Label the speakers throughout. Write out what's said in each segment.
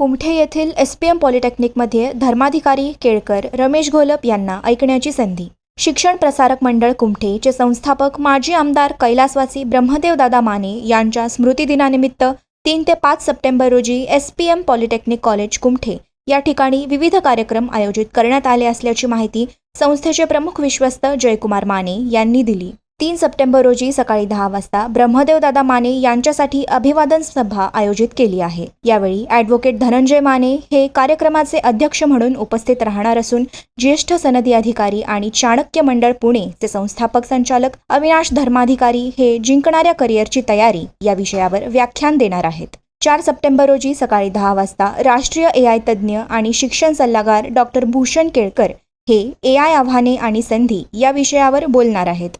Speaker 1: कुमठे येथील S P M पॉलिटेक्निकमध्ये धर्माधिकारी केळकर रमेश घोलप यांना ऐकण्याची संधी. शिक्षण प्रसारक मंडळ कुमठेचे संस्थापक माजी आमदार कैलासवासी ब्रह्मदेवदादा माने यांच्या स्मृतिदिनानिमित्त तीन ते पाच सप्टेंबर रोजी S P M polytechnic college Kumathe या ठिकाणी विविध कार्यक्रम आयोजित करण्यात आले असल्याची माहिती संस्थेचे प्रमुख विश्वस्त जयकुमार माने यांनी दिली. तीन सप्टेंबर रोजी सकाळी दहा वाजता ब्रह्मदेवदादा माने यांच्यासाठी अभिवादन सभा आयोजित केली आहे. यावेळी ॲडव्होकेट धनंजय माने हे कार्यक्रमाचे अध्यक्ष म्हणून उपस्थित राहणार असून ज्येष्ठ सनदी अधिकारी आणि चाणक्य मंडळ पुणे चे संस्थापक संचालक अविनाश धर्माधिकारी हे जिंकणाऱ्या करिअरची तयारी या विषयावर व्याख्यान देणार आहेत. चार सप्टेंबर रोजी सकाळी दहा वाजता राष्ट्रीय ए आय तज्ज्ञ आणि शिक्षण सल्लागार डॉक्टर भूषण केळकर हे ए आय आव्हाने आणि संधी या विषयावर बोलणार आहेत.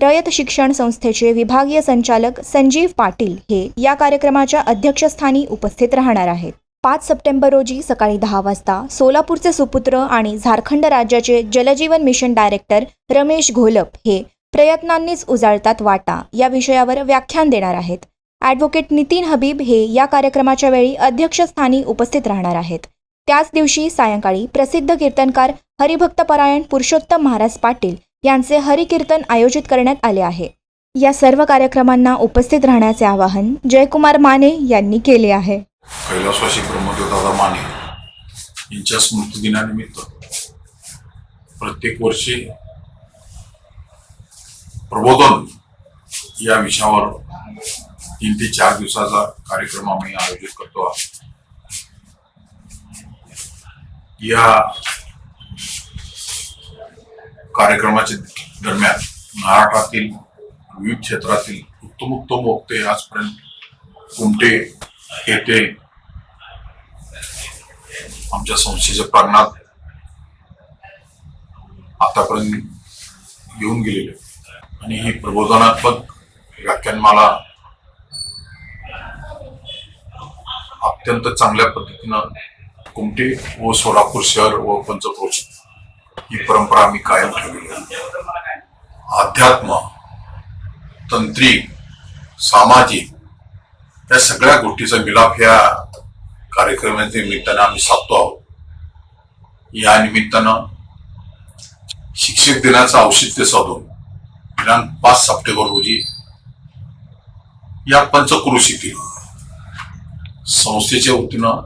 Speaker 1: रयत शिक्षण संस्थेचे विभागीय संचालक संजीव पाटील हे या कार्यक्रमाच्या अध्यक्षस्थानी उपस्थित राहणार आहेत. पाच सप्टेंबर रोजी सकाळी दहा वाजता सोलापूरचे सुपुत्र आणि झारखंड राज्याचे जलजीवन मिशन डायरेक्टर रमेश घोलप हे प्रयत्नांनीच उजाळतात वाटा या विषयावर व्याख्यान देणार आहेत. ॲडव्होकेट नितीन हबीब हे या कार्यक्रमाच्या वेळी अध्यक्षस्थानी उपस्थित राहणार आहेत. त्याच दिवशी सायंकाळी प्रसिद्ध कीर्तनकार हरिभक्तपरायण पुरुषोत्तम महाराज पाटील यांचे हरिकीर्तन आयोजित करण्यात आले आहे. या सर्व कार्यक्रमांना उपस्थित राहण्याचे आवाहन जयकुमार माने यांनी केले आहे.
Speaker 2: कैलासवासी ब्रह्मदेवदादा माने यांच्या स्मृतिदिनानिमित्त प्रत्येक वर्षी प्रबोधन या विषयावर तीन ते चार दिवसाचा कार्यक्रम आम्ही आयोजित करतो. आहोत या कार्यक्रमाच्या दरम्यान महाराष्ट्रातील विविध क्षेत्रातील उत्तम उत्तम वक्ते आजपर्यंत कुमटे येथे आमच्या संस्थेच्या प्रांगणात आतापर्यंत येऊन गेलेले. आणि ही प्रबोधनात्मक व्याख्यानमाला अत्यंत चांगल्या पद्धतीनं कुमटे व सोलापूर शहर व पंचक्रोश ही परंपरा आम्ही कायम ठेवलेली आहे. अध्यात्म तंत्रिक सामाजिक या सगळ्या गोष्टीचा मिलाप या कार्यक्रमाच्या निमित्तानं आम्ही साधतो आहोत. या निमित्तानं शिक्षक दिनाचं औचित्य साधून दिनांक पाच सप्टेंबर रोजी या पंचक्रोशीतील संस्थेच्या वतीनं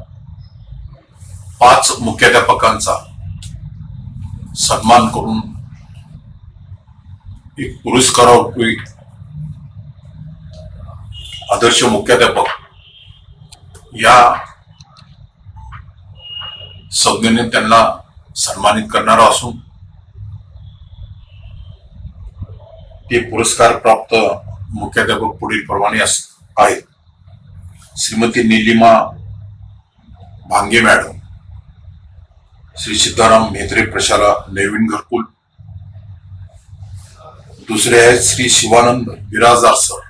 Speaker 2: पाच मुख्याध्यापकांचा सन्मान करून एक पुरस्कारारूपी आदर्श मुख्याध्यापक या संज्ञेने त्यांना सन्मानित करणारा असून ते पुरस्कार प्राप्त मुख्याध्यापक पुढील प्रमाणे अस- आहेत. श्रीमती निलिमा भांगे मॅडम. श्री सीताराम म्हेत्रे प्रशाला नवीन घरकुल. दुसरे आहेत श्री शिवानंद बिराजदार सर.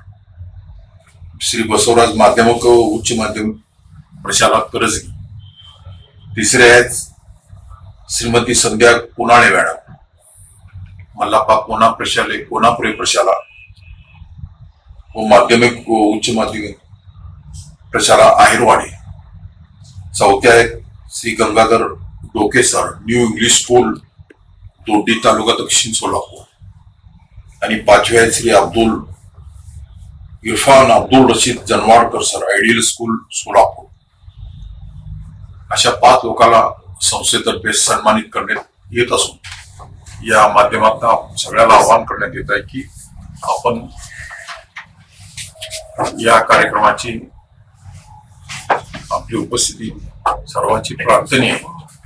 Speaker 2: श्री बसवराज माध्यमिक व उच्च माध्यमिक प्रशाला करजगी. तिसरे आहेत श्रीमती संध्या कोणाळे मॅडम. मल्लापा कोना प्रशाले कोणापुरे प्रशाला व माध्यमिक व उच्च माध्यमिक प्रशाला आहेरवाडी. चौथे आहेत Shri Gangadhar Doke sir new English school Dodi taluka Dakshin Solapur आणि पाचवे आहेत Shri Abdul Irfan Abdul Rashid Janwadkar sir ideal school Solapur अशा पाच लोकांना संस्थेतर्फे सन्मानित करण्यात येत असून या माध्यमातून सगळ्याला आवाहन करण्यात येत आहे की आपण या कार्यक्रमाची आपली उपस्थिती सर्वांची प्रार्थना आहे.